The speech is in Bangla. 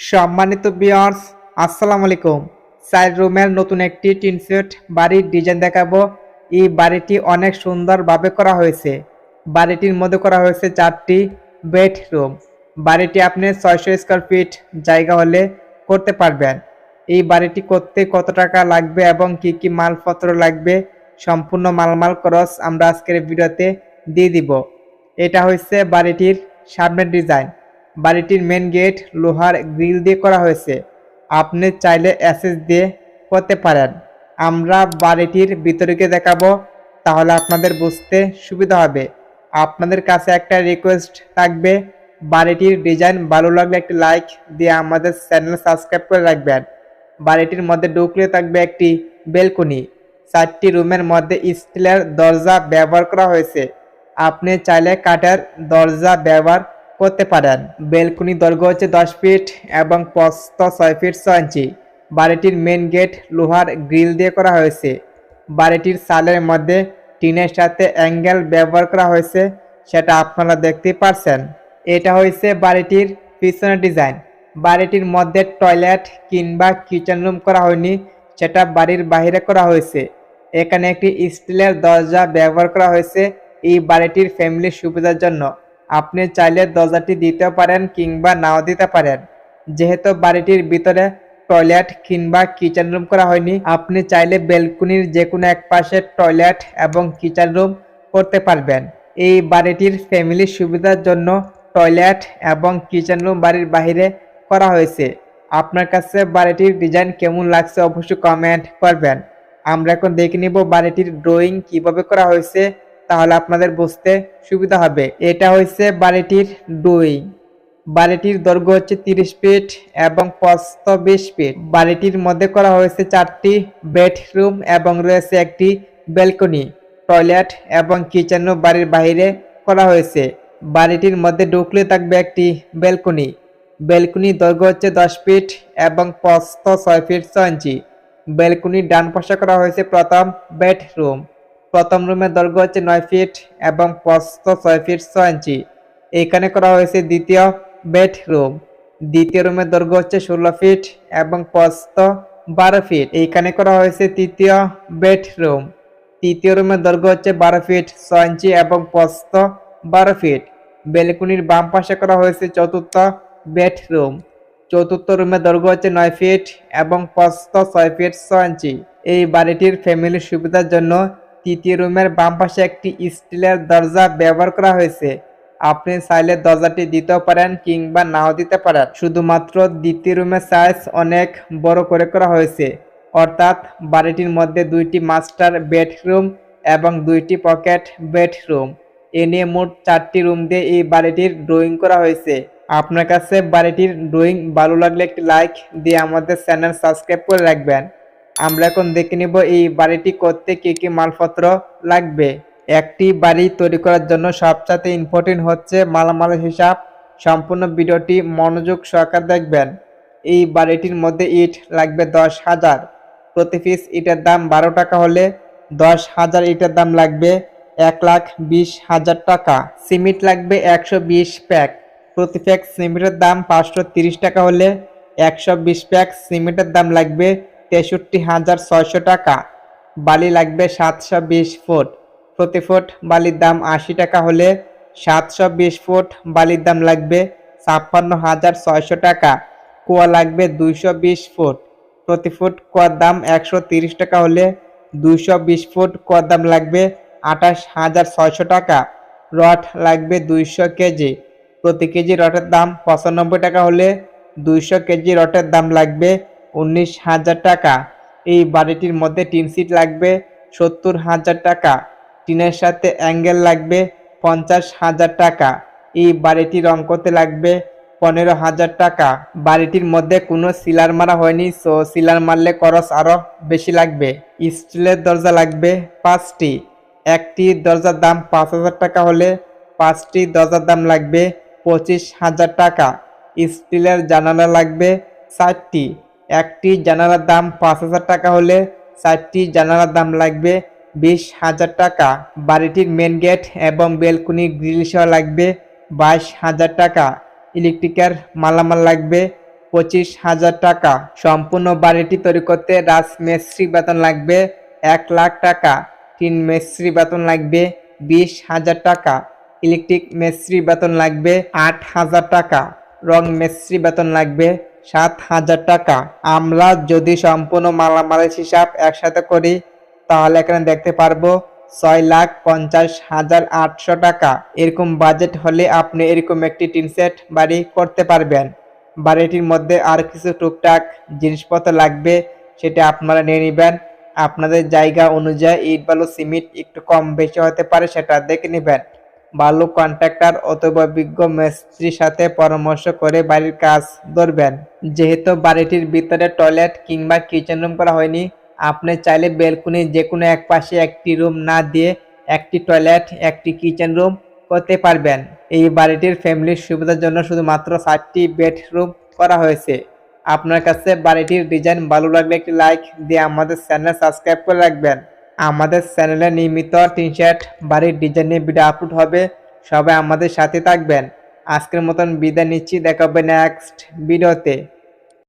সম্মানিত বিয়ার্স আসসালামু আলাইকুম। চার রুমের নতুন একটি টিন সেট বাড়ির ডিজাইন দেখাবো। এই বাড়িটি অনেক সুন্দরভাবে করা হয়েছে। বাড়িটির মধ্যে করা হয়েছে চারটি বেডরুম। বাড়িটি আপনি ছয়শো স্কোয়ার ফিট জায়গা হলে করতে পারবেন। এই বাড়িটি করতে কত টাকা লাগবে এবং কি কি মালপত্র লাগবে সম্পূর্ণ মালমাল খরচ আমরা আজকের ভিডিওতে দিয়ে দিব। এটা হচ্ছে বাড়িটির সামনের ডিজাইন বাড়িটির মেন গেট লোহার গ্রিল দিয়ে করা হয়েছে। আপনি চাইলে অ্যাসেস দিয়ে করতে পারেন। আমরা বাড়িটির ভিতরকে দেখাবো, তাহলে আপনাদের বুঝতে সুবিধা হবে। আপনাদের কাছে একটা রিকোয়েস্ট থাকবে, বাড়িটির ডিজাইন ভালো লাগলে একটি লাইক দিয়ে আমাদের চ্যানেল সাবস্ক্রাইব করে রাখবেন। বাড়িটির মধ্যে ঢুকলে থাকবে একটি বেলকনি চারটি রুমের মধ্যে স্টিলের দরজা ব্যবহার করা হয়েছে। আপনি চাইলে কাঠের দরজা ব্যবহার করতে পারেন। বেলকনি দৈর্ঘ্য হচ্ছে দশ ফিট এবং প্রস্থ ছয় ফিট ছয় ইঞ্চি। বাড়িটির মেন গেট লোহার গ্রিল দিয়ে করা হয়েছে। বাড়িটির সালের মধ্যে টিনের সাথে অ্যাঙ্গেল ব্যবহার করা হয়েছে, সেটা আপনারা দেখতে পারছেন। এটা হয়েছে বাড়িটির পিছনের ডিজাইন বাড়িটির মধ্যে টয়লেট কিংবা কিচেন রুম করা হয়নি, সেটা বাড়ির বাইরে করা হয়েছে। এখানে একটি স্টিলের দরজা ব্যবহার করা হয়েছে এই বাড়িটির ফ্যামিলির সুবিধার জন্য। আপনি চাইলে দরজাটি দিতে পারেন কিংবা নাও দিতে পারেন। যেহেতু বাড়িটির ভিতরে টয়লেট কিংবা কিচেন রুম করা হয়নি, আপনি চাইলে বেলকুনির যে কোনো এক পাশে টয়লেট এবং কিচেন রুম করতে পারবেন। এই বাড়িটির ফ্যামিলির সুবিধার জন্য টয়লেট এবং কিচেন রুম বাড়ির বাইরে করা হয়েছে। আপনার কাছে বাড়িটির ডিজাইন কেমন লাগছে অবশ্যই কমেন্ট করবেন। আমরা এখন দেখে নিব বাড়িটির ড্রয়িং কীভাবে করা হয়েছে তাহলে আপনাদের বুঝতে সুবিধা হবে। এটা হচ্ছে বাড়িটির দুই। বাড়িটির দৈর্ঘ্য হচ্ছে তিরিশ ফিট এবং প্রস্থ বিশ ফিট। বাড়িটির মধ্যে করা হয়েছে চারটি বেডরুম এবং রয়েছে একটি ব্যালকনি, টয়লেট এবং কিচেন রুম বাড়ির বাইরে করা হয়েছে। বাড়িটির মধ্যে ঢুকলে থাকবে একটি ব্যালকনি। ব্যালকনি দৈর্ঘ্য হচ্ছে দশ ফিট এবং প্রস্থ ছয় ফিট ছয় ইঞ্চি। ব্যালকনির ডান পাশে করা হয়েছে প্রথম বেডরুম। প্রথম রুমের দৈর্ঘ্য হচ্ছে নয় ফিট এবং প্রস্থ ছয় ফিট ছয় ইঞ্চি। এখানে করা হয়েছে দ্বিতীয় বেডরুম। দ্বিতীয় রুমের দৈর্ঘ্য হচ্ছে ষোলো ফিট এবং প্রস্থ বারো ফিট। এইখানে করা হয়েছে তৃতীয় বেডরুম। তৃতীয় রুমের দৈর্ঘ্য হচ্ছে বারো ফিট ছয় ইঞ্চি এবং প্রস্থ বারো ফিট। বেলকুনির বাম পাশে করা হয়েছে চতুর্থ বেডরুম। চতুর্থ রুমের দৈর্ঘ্য হচ্ছে নয় ফিট এবং প্রস্থ ছয় ফিট ছয় ইঞ্চি। এই বাড়িটির ফ্যামিলির সুবিধার জন্য তৃতীয় রুমের বাম পাশে একটি স্টিলের দরজা ব্যবহার করা হয়েছে। আপনি চাইলে দরজাটি দিতেও পারেন কিংবা নাও দিতে পারেন। শুধুমাত্র দ্বিতীয় রুমের সাইজ অনেক বড় করে করা হয়েছে। অর্থাৎ বাড়িটির মধ্যে দুইটি মাস্টার বেডরুম এবং দুইটি পকেট বেডরুম এ নিয়ে মোট চারটি রুম দিয়ে এই বাড়িটির ড্রয়িং করা হয়েছে। আপনার কাছে বাড়িটির ড্রয়িং ভালো লাগলে একটি লাইক দিয়ে আমাদের চ্যানেল সাবস্ক্রাইব করে রাখবেন। আমরা এখন দেখে নিব এই বাড়িটি করতে কি কি মালপত্র লাগবে। একটি বাড়ি তৈরি করার জন্য সবচাইতে ইম্পর্টেন্ট হচ্ছে মালামাল হিসাব। সম্পূর্ণ ভিডিওটি মনোযোগ সহকারে দেখবেন। এই বাড়িটির মধ্যে ইট লাগবে দশ হাজার। প্রতি পিস ইটের দাম বারো টাকা হলে দশ হাজার ইটের দাম লাগবে এক লাখ বিশ হাজার টাকা। সিমেন্ট লাগবে একশো বিশ প্যাক। প্রতি প্যাক সিমেন্টের দাম পাঁচশো তিরিশ টাকা হলে একশো বিশ প্যাক সিমেন্টের দাম লাগবে তেষট্টি হাজার ছয়শো টাকা। বালি লাগবে সাতশো বিশ ফুট। প্রতি ফুট বালির দাম আশি টাকা হলে সাতশো বিশ ফুট বালির দাম লাগবে ছাপ্পান্ন হাজার ছয়শো টাকা। কুয়া লাগবে দুইশো বিশ ফুট। প্রতি ফুট কুয়ার দাম একশো তিরিশ টাকা হলে দুইশো বিশ ফুট কুয়ার দাম লাগবে আঠাশ হাজার ছয়শো টাকা। রড লাগবে দুইশো কেজি। প্রতি কেজি রটের দাম পঁচানব্বই টাকা হলে দুইশো কেজি রটের দাম লাগবে উনিশ হাজার টাকা। এই বাড়িটির মধ্যে টিন সিট লাগবে, সত্তর হাজার টাকা। টিনের সাথে অ্যাঙ্গেল লাগবে পঞ্চাশ হাজার টাকা। এই বাড়িটি রং করতে লাগবে পনেরো হাজার টাকা। বাড়িটির মধ্যে কোনো সিলার মারা হয়নি, সো সিলার মারলে খরচ আরও বেশি লাগবে। স্টিলের দরজা লাগবে পাঁচটি। একটি দরজার দাম পাঁচ হাজার টাকা হলে পাঁচটি দরজার দাম লাগবে পঁচিশ হাজার টাকা। স্টিলের জানালা লাগবে ষাটটি একটি জানালার দাম পাঁচ হাজার টাকা হলে চারটি জানালার দাম লাগবে বিশ হাজার টাকা। বাড়িটির মেন গেট এবং বেলকুনি গ্রিল সহ লাগবে বাইশ হাজার টাকা। ইলেকট্রিকের মালামাল লাগবে পঁচিশ হাজার টাকা। সম্পূর্ণ বাড়িটি তৈরি করতে রাজমিস্ত্রি বেতন লাগবে এক লাখ টাকা। টিন মিস্ত্রি বেতন লাগবে বিশ হাজার টাকা। ইলেকট্রিক মিস্ত্রি বেতন লাগবে আট হাজার টাকা। রং মিস্ত্রি বেতন লাগবে সাত হাজার টাকা। আমরা যদি সম্পূর্ণ মালামালের হিসাব একসাথে করি, তাহলে এখানে দেখতে পারব ছয় লাখ পঞ্চাশ হাজার আটশো টাকা। এরকম বাজেট হলে আপনি এরকম একটি টিন সেট বাড়ি করতে পারবেন। বাড়িটির মধ্যে আর কিছু টুকটাক জিনিসপত্র লাগবে, সেটা আপনারা নিয়ে নেবেন। আপনাদের জায়গা অনুযায়ী ইট বালু, সিমেন্ট একটু কম বেশি হতে পারে, সেটা দেখে নেবেন। বালু কন্ট্রাক্টর অথবা বিজ্ঞ মিস্ত্রির সাথে পরামর্শ করে বাড়ির কাজ ধরবেন। যেহেতু বাড়িটির ভিতরে টয়লেট কিংবা কিচেন রুম করা হয়নি, আপনি চাইলে বেলকুনি যে কোনো এক পাশে একটি রুম না দিয়ে একটি টয়লেট, একটি কিচেন রুম করতে পারবেন। এই বাড়িটির ফ্যামিলির সুবিধার জন্য শুধুমাত্র চারটি বেডরুম করা হয়েছে। আপনার কাছে বাড়িটির ডিজাইন ভালো লাগলে একটি লাইক দিয়ে আমাদের চ্যানেল সাবস্ক্রাইব করে রাখবেন। আমাদের চ্যানেলে নিয়মিত টি শার্ট বাড়ির ডিজাইন নিয়ে ভিডিও আপলোড হবে। সবাই আমাদের সাথে থাকবেন। আজকের মতন বিদায় নিচ্ছি। দেখা হবে নেক্সট ভিডিওতে